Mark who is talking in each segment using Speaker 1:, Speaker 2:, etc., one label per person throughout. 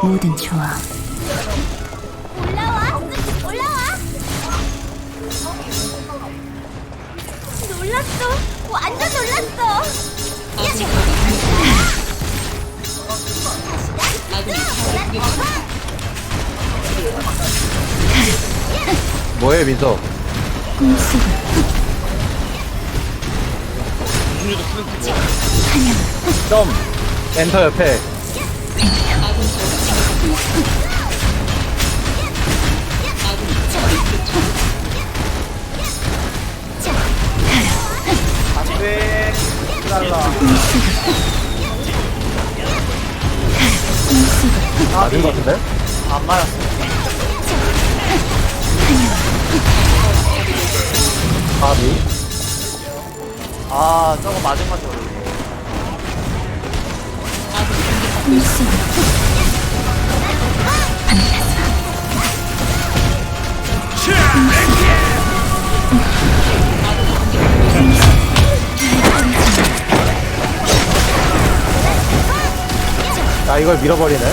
Speaker 1: 뭐든 좋아.
Speaker 2: 올라와! 올라와! 놀랐어! 완전 놀랐어!
Speaker 3: 뭐해 민서
Speaker 1: 꿈속을
Speaker 3: 점 엔터 옆에 안돼 기다려 맞은 것 같은데? 안 맞았어 아비 아 저거 맞은 건지 모르겠네 아 이걸 밀어버리네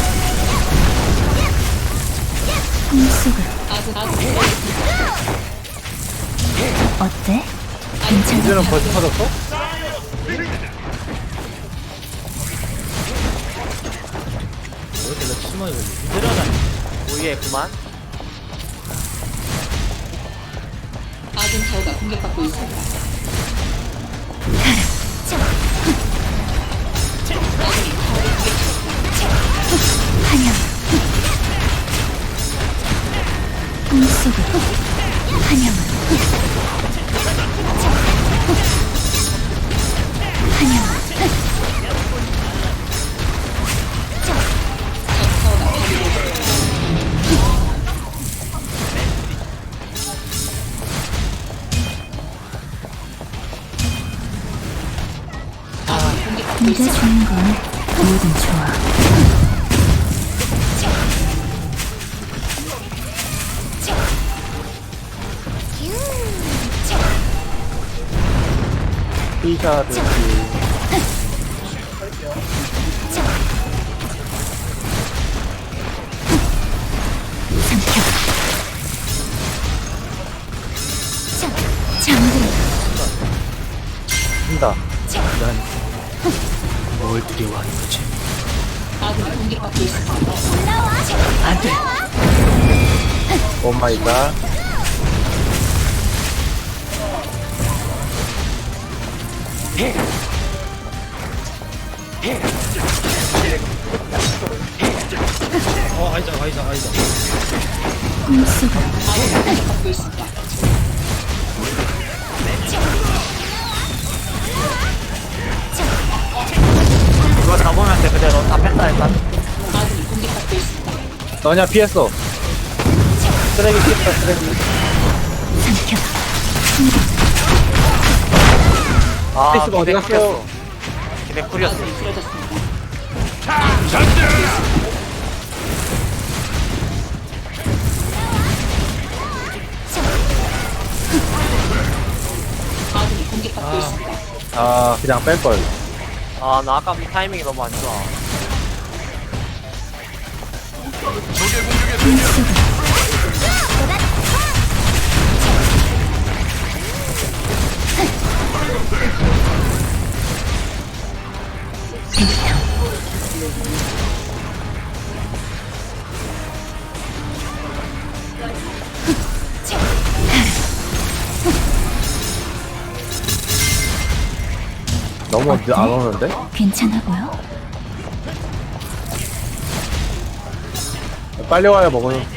Speaker 1: 어때? 괜찮아.
Speaker 3: 이제는 벌써 터졌어? 오예 그만
Speaker 4: 아군 타워가 공격받고 있습니다.
Speaker 1: 환영. 환영을 환영을 네가 주는 건 뭐든 좋아. 삼켜. 잠들.
Speaker 3: 한다
Speaker 5: 뭘 두려워하는 거지?
Speaker 4: 아군이 공격받고 있습니다.
Speaker 1: 안돼.
Speaker 3: 오마이갓
Speaker 5: 어 아니다 아니다
Speaker 1: 꿈속을
Speaker 4: 아군이 공격받고 있습니다.
Speaker 3: 이거 잡으면 돼 그대로 다 뺐다 일단. 너냐 피했어 쓰레기 피했다 쓰레기. 아
Speaker 6: 어디 갔어?
Speaker 4: 쓰러졌습니다. 아군이 공격받고 있습니다.
Speaker 3: 아 그냥 뺄걸
Speaker 6: 아, 나 아까 이 타이밍이 너무 안 좋아.
Speaker 3: 너무 안 오는데?
Speaker 1: 괜찮아 보여?
Speaker 3: 빨리 와요 먹으면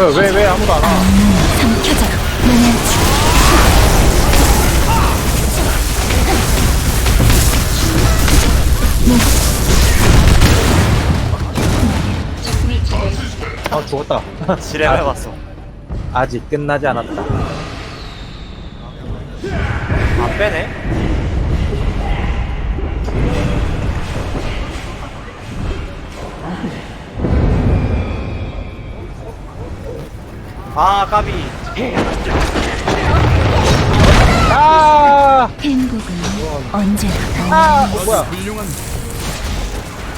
Speaker 3: 뭐야 왜 왜 아무도 안 와? 아 죽었다.
Speaker 6: 지뢰가 왔어.
Speaker 3: 아직 끝나지 않았다.
Speaker 6: 안 빼네? 아, 까비.
Speaker 3: 아
Speaker 1: 행복은 언제나
Speaker 3: 아, 어, 뭐야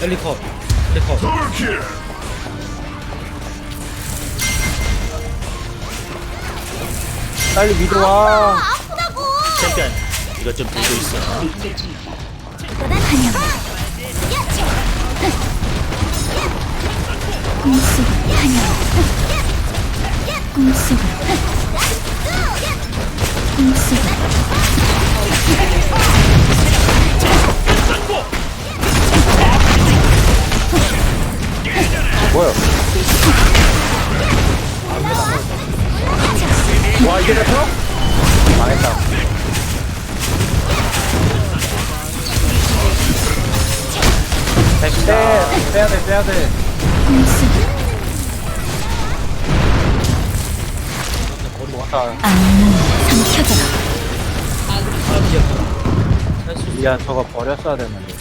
Speaker 5: 엘리 컷 엘리 컷
Speaker 3: 빨리 미드 와
Speaker 2: 아프다고.
Speaker 5: 챔피언 이것 좀 들고 있어
Speaker 4: 공격 중이다.
Speaker 1: 환영 꿈속을 꿈속을
Speaker 3: 뭐야 와 이게 됐어? 망했다 빼, 빼야돼 빼야돼 왔다
Speaker 1: 악몽 삼켜져라
Speaker 3: 미안 저거 버렸어야 됐는데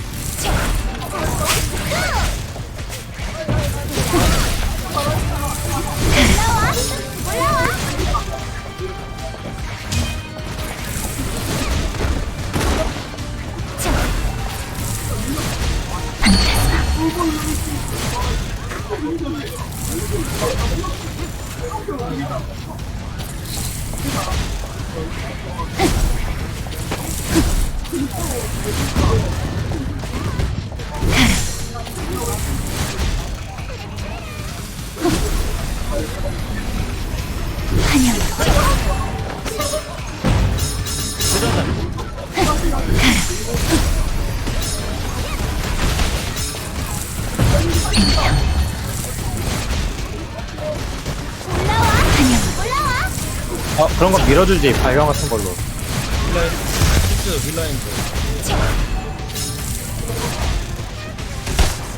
Speaker 1: 환영
Speaker 3: 그런 거 밀어주지 발광 같은 걸로
Speaker 5: 힐라인 슈트 힐라인도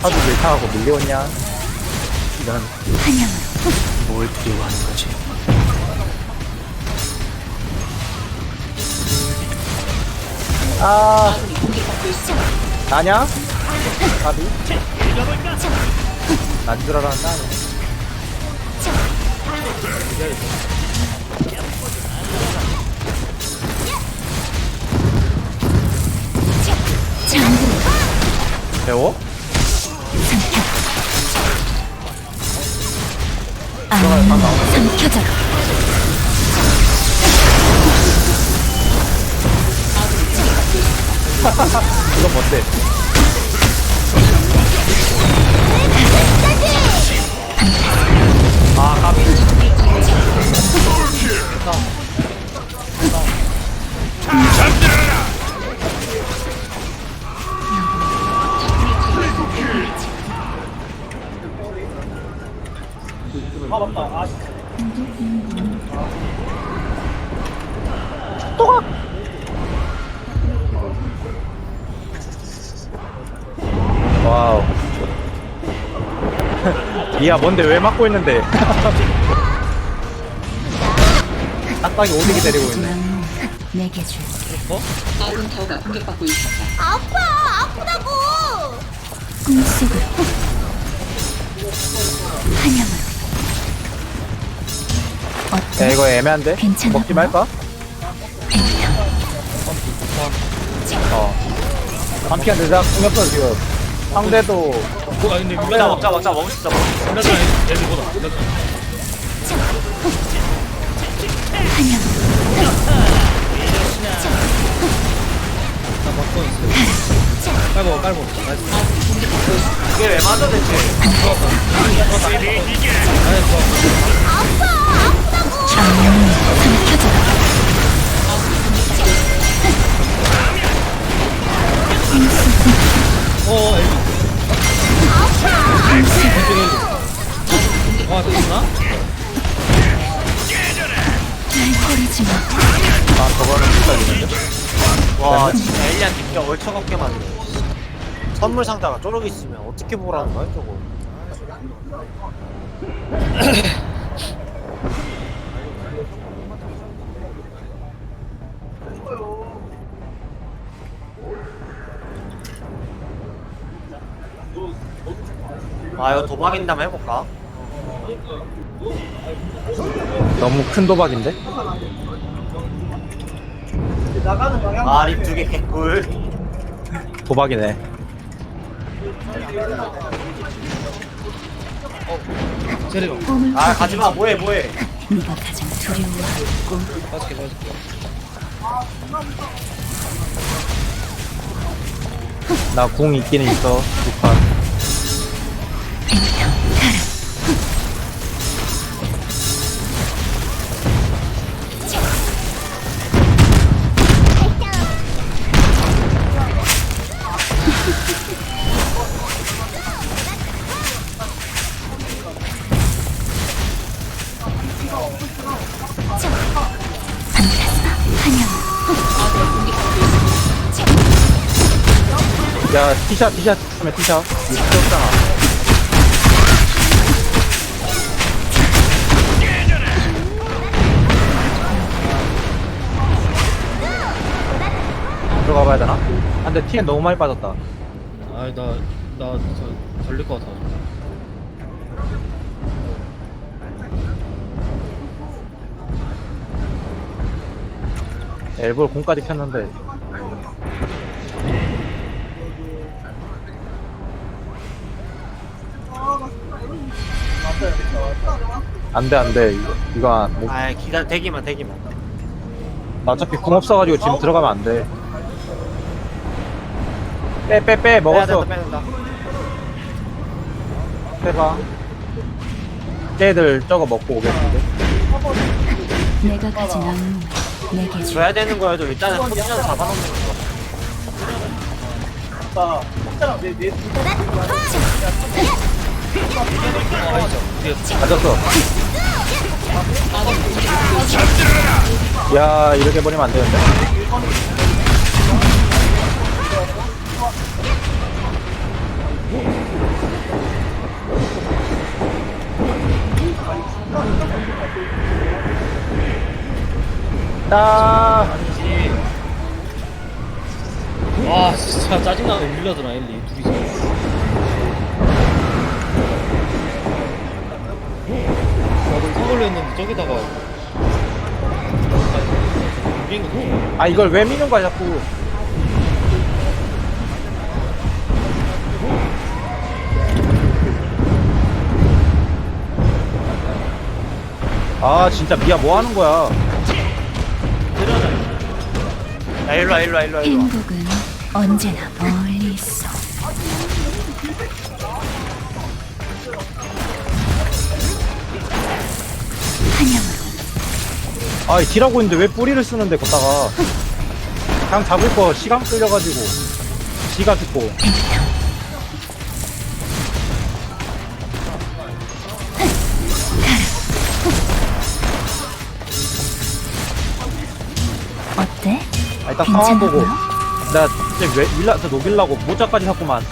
Speaker 3: 하도 밀타하고 밀려오냐 이런
Speaker 5: 뭘 하는 거지
Speaker 3: 아. 나냐? 가비? 난줄 알았나? 배워?
Speaker 1: 삼켜져라
Speaker 3: 이건 뭔데? 와우. 이야 뭔데 왜 막고 있는데? 딱딱이 오지게 데리고 있네.
Speaker 1: 내게 줄.
Speaker 4: 아군 타워가 공격받고 있습니다.
Speaker 2: 아파. 아프다고.
Speaker 1: 꿈속을
Speaker 3: 야? 이거 애매한데?
Speaker 1: 괜찮아.
Speaker 3: 먹지 말까? 어. 반피한 대사 공격도 지금. 상대도.
Speaker 5: 어, 아 근데
Speaker 6: 먹자, 먹자, 먹자, 먹을 수 있어, 먹을 수 있어.
Speaker 5: 엘리보다
Speaker 1: 환영
Speaker 5: 나 막고 있어. 깔고 깔고. 나이스.
Speaker 6: 이게 왜 맞아, 대체?
Speaker 5: 나이스 좋아
Speaker 3: 아 저거는 못 살리는데?
Speaker 6: 와, 진짜 엘리한테 진짜 얼척없게 만네 선물 상자가 쪼르기 있으면 어떻게 보라는 거야, 저거? 아 이거 도박인데 한번 해볼까?
Speaker 3: 너무 큰 도박인데?
Speaker 6: 아립 두 개 개꿀
Speaker 3: 도박이네.
Speaker 1: 꿈을
Speaker 6: 아 가지마 뭐해 뭐해
Speaker 1: 네가 가장 두려워하고
Speaker 5: 빠질게 빠질게
Speaker 3: 나궁 있기는 있어. 두 판. 티샷, 티샷, 하면 티샷. 없잖아. 들어가 봐야 되나? 아, 근데 TN 너무 많이 빠졌다.
Speaker 5: 아이 나나 저 걸릴 것 같아
Speaker 3: 일부러 공까지 켰는데. 안 돼, 안 돼. 이거, 이거 안, 못,
Speaker 6: 아 기다려 대기만 대기만
Speaker 3: 나 어차피 궁 없어가지고 지금 들어가면 안 돼. 빼, 빼, 빼, 먹었어.
Speaker 6: 빼야 된다
Speaker 3: 빼봐. 쟤들 저거 먹고 오겠는데?
Speaker 1: 내가 가진 악몽을 내게 줘
Speaker 6: 줘야 되는 거여도 일단은 포지션 잡아놓는 거
Speaker 3: 가졌어. 야, 이렇게 버리면 안 되는데.
Speaker 5: 나와 진짜 짜증나게 밀려드나 엘리 둘이서 저기다가
Speaker 3: 거아 이걸 왜 미는 거야 자꾸? 아 진짜 미야 뭐 하는 거야?
Speaker 6: 야 일로와 일로와 일로와 일로와.
Speaker 1: 행복은 언제나 멀리
Speaker 3: 아 딜하고 있는데 왜 뿌리를 쓰는데 걷다가. 그냥 잡을 거 시간 끌려가지고. 지가 죽고.
Speaker 1: 어때?
Speaker 3: 아 일단 상황 보고.
Speaker 1: 괜찮아?
Speaker 3: 나? 진짜 왜 밀라서 녹일라고 모자까지 샀구만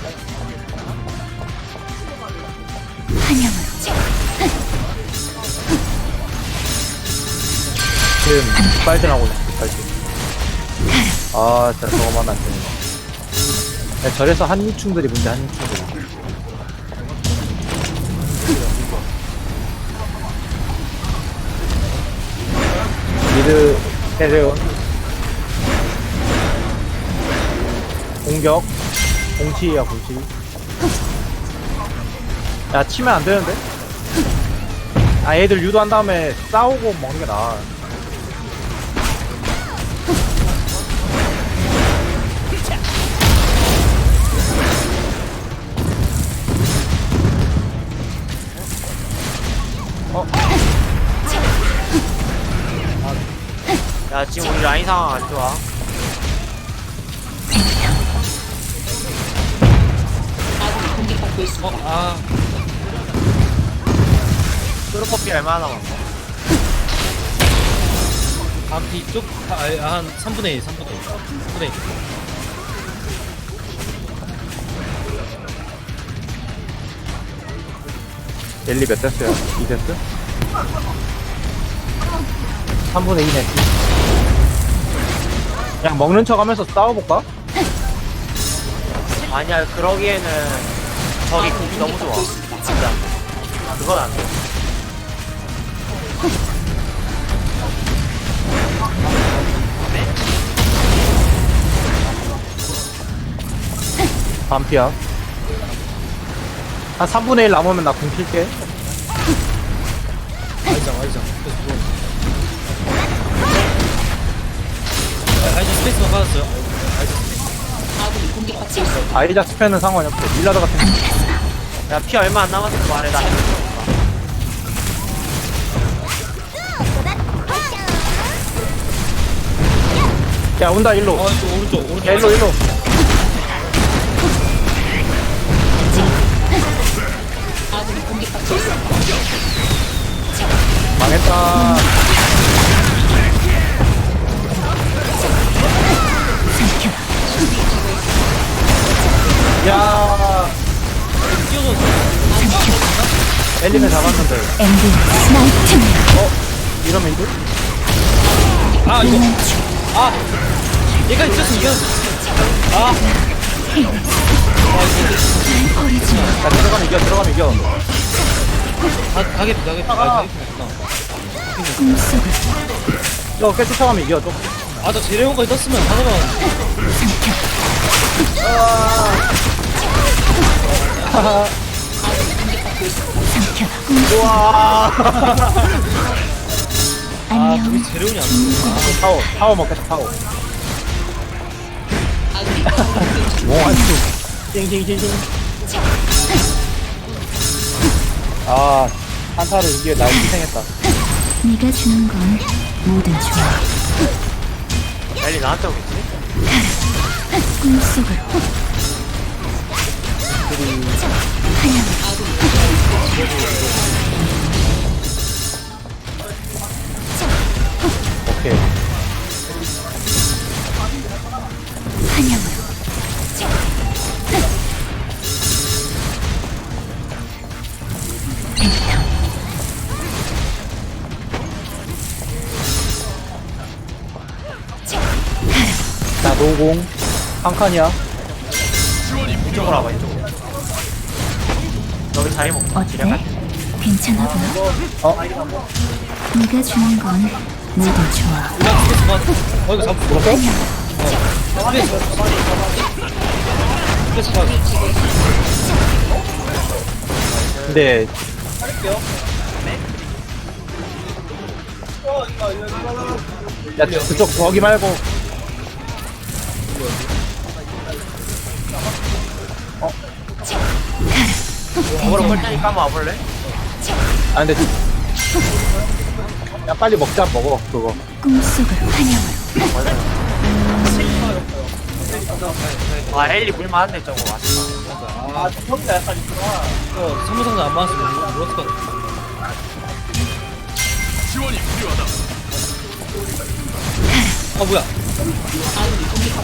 Speaker 3: 지금 빨진하고 있어 빨진 아 진짜 저거만 안 되네. 야, 절에서 한니충들이 문제 한니충들이. 미드 테레온. 공격. 공치야 공치. 야 치면 안 되는데? 아 애들 유도한 다음에 싸우고 먹는 게 나아
Speaker 6: 야 지금 우리 라인 상황 안 좋아
Speaker 4: 아군이 공격받고 있습니다.
Speaker 5: 아
Speaker 6: 뚜루커피 얼마 나 남았어?
Speaker 5: 반피 쪽, 아, 아니, 한 3분의 1, 3분의 1. 3분의 1.
Speaker 3: 랠리 몇 됐어요? 2됐어? 3분의 2네 그냥 먹는 척 하면서 싸워볼까?
Speaker 6: 아니야 그러기에는 저기 궁이 너무 좋아. 진짜 그건 안돼.
Speaker 3: 반피야. 한 3분의 1 남으면 나 궁 킬게.
Speaker 5: 아이장 아이장 스페이스만 받았어요.
Speaker 4: 아군이 공격받고 있습니다.
Speaker 3: 아이작 스페는 상관이 없어. 밀라드 같은 거.
Speaker 6: 야피 얼마 안 남았을 거 말해 나. 수 없다
Speaker 3: 야 온다 일로.
Speaker 5: 어 오른쪽 오른쪽.
Speaker 3: 야 일로 일로.
Speaker 4: 아군이 공격받고 있습니다.
Speaker 3: 망했다 야. 엘리는 잡았는데.
Speaker 1: 엔딩 스나이팅
Speaker 3: 어? 이러면 이거?
Speaker 5: 아 이거. 아! 얘가 있었으면 이겼어 아.
Speaker 3: 야 들어가면 이겨 들어가면 이겨.
Speaker 5: 가, 가게비 가게비 아 가게비
Speaker 1: 꿈속을
Speaker 3: 저꽤 쫓아가면 이겨 좀
Speaker 5: 아나 재래원까지 떴으면 다 잡았는데.
Speaker 1: 삼켜라
Speaker 3: 우와
Speaker 5: 아 거기 재래원이 안 떴어
Speaker 3: 타워 타워 먹겠다
Speaker 4: 공격받고
Speaker 3: 몽환수 띵띵띵띵 아 한타로 이기에 나 희생했다
Speaker 1: 네가 주는 건 뭐든 좋아
Speaker 6: 엘리 나한테 오겠지?
Speaker 1: 꿈속을
Speaker 3: 오케이. 나 노공. 한 칸이야.
Speaker 6: 이쪽으로 와봐 이쪽 여기 자리 먹고
Speaker 1: 어때? 괜찮아 보여?
Speaker 3: 어?
Speaker 1: 네가 주는 건 뭐든 좋아
Speaker 5: 어, 이거 잡고
Speaker 3: 죽었어?
Speaker 5: 스페이스 스페이스 받
Speaker 3: 근데 야 그쪽 거기 말고
Speaker 6: 먹으러 볼 테니까 한번 와볼래?
Speaker 3: 아 근데 야 빨리 먹자 먹어 그거
Speaker 1: 꿈속을 환영으로
Speaker 6: 아 엘리 물만한데 저거 맛있다
Speaker 5: 아, 성기가 약간 있구나. 어, 선물상자 안 맞았으면 물- 물었을 것 같아. 아, 뭐야.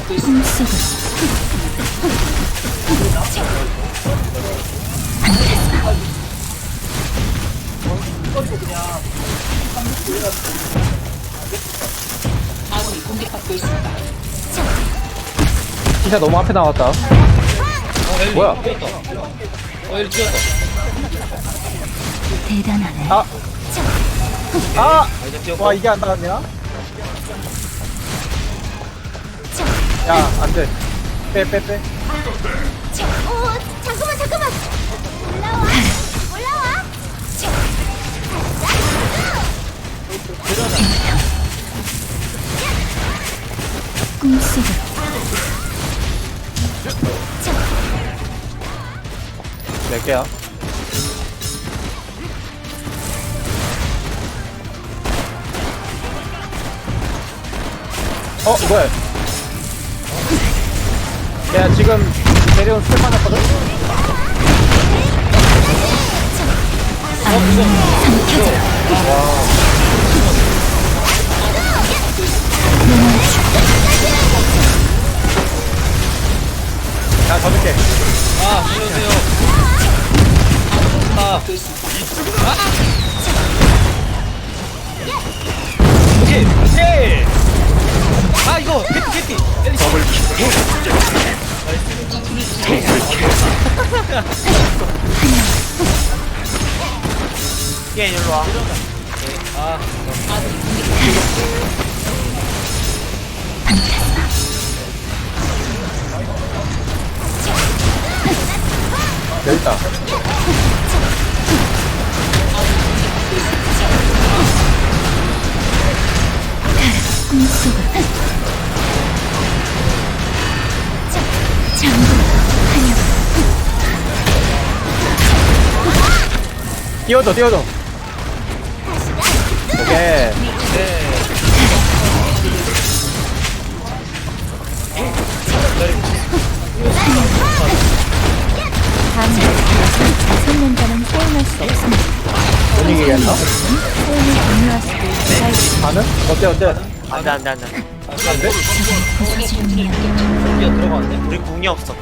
Speaker 1: 꿈속을
Speaker 4: 아군이 공격받고 있습니다.
Speaker 3: 진짜 너무 앞에 나왔다
Speaker 5: 어, 엘리.
Speaker 3: 뭐야?
Speaker 5: 뛰었다. 어, 엘리 뛰었다.
Speaker 1: 대단하네
Speaker 3: 아! 아!
Speaker 5: 아, 이제 뛰었고.
Speaker 3: 와 이게 안 나왔냐? 야 안돼 빼 빼 빼
Speaker 2: 오, 잠깐만, 잠깐만.
Speaker 3: 몇 개야? 어 뭐야 야 지금 대리온 스텝 맞았거든? 야 잡을게
Speaker 5: 아, 살려주세요. 아,
Speaker 4: 받고 있습니다.
Speaker 5: 오케이 오케이 아 이거 캐피 캐피 엘리 더블
Speaker 6: 얘 일로 와.
Speaker 5: 아
Speaker 1: 하여
Speaker 3: 띄워줘, 띄워줘. 오케이.
Speaker 1: 다음에 자선연자는 사용할 수 없습니다.
Speaker 3: 분위기겠나?
Speaker 1: 사용을 종료할 수도 있다.
Speaker 3: 가는? 어때, 어때?
Speaker 6: 안 돼, 안 돼, 안 돼.
Speaker 3: 안 돼?
Speaker 1: 부서지는
Speaker 5: 뛰어 들어가는데
Speaker 6: 우리 궁이 없어.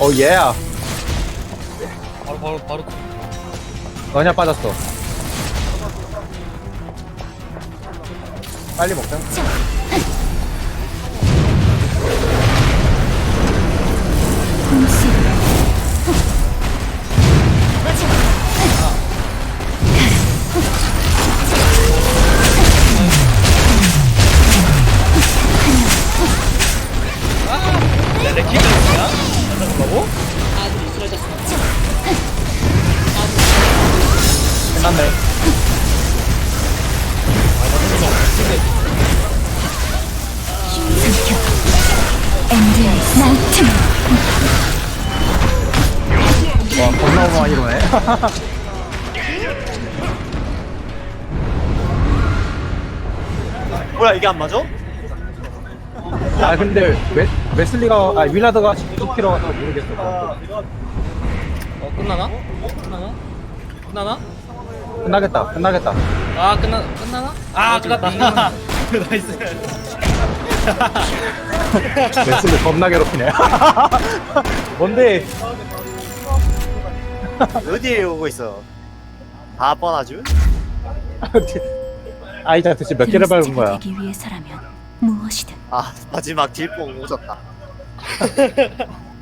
Speaker 3: 어, 얘야.
Speaker 5: 바로 바로 바로
Speaker 3: 너냐 빠졌어. 빨리 먹자.
Speaker 1: 꿈속을
Speaker 5: 야 레킹 뭐야? 뭐고?
Speaker 4: 아군이 쓰러졌습니다.
Speaker 3: 끝났네. 와, 겁나 많이 이러네.
Speaker 6: 뭐야, 이게 안 맞아?
Speaker 3: 아, 근데, 웨, 웨슬리가, 아, 윌라드가 10kg 가서 모르겠어.
Speaker 5: 어 끝나나? 끝나나? 끝나나?
Speaker 3: 끝나겠다, 끝나겠다.
Speaker 5: 아 끝나 끝나나? 아 끝났다 나이스
Speaker 3: 웨슬리 겁나 괴롭히네. 뭔데?
Speaker 6: 어디에 오고 있어? 다 뻔하죠?
Speaker 3: 아이자 대체 몇 개를 밟은 거야?
Speaker 1: 되기 위해서라면 무엇이든
Speaker 6: 아, 마지막 딜뽕 오졌다.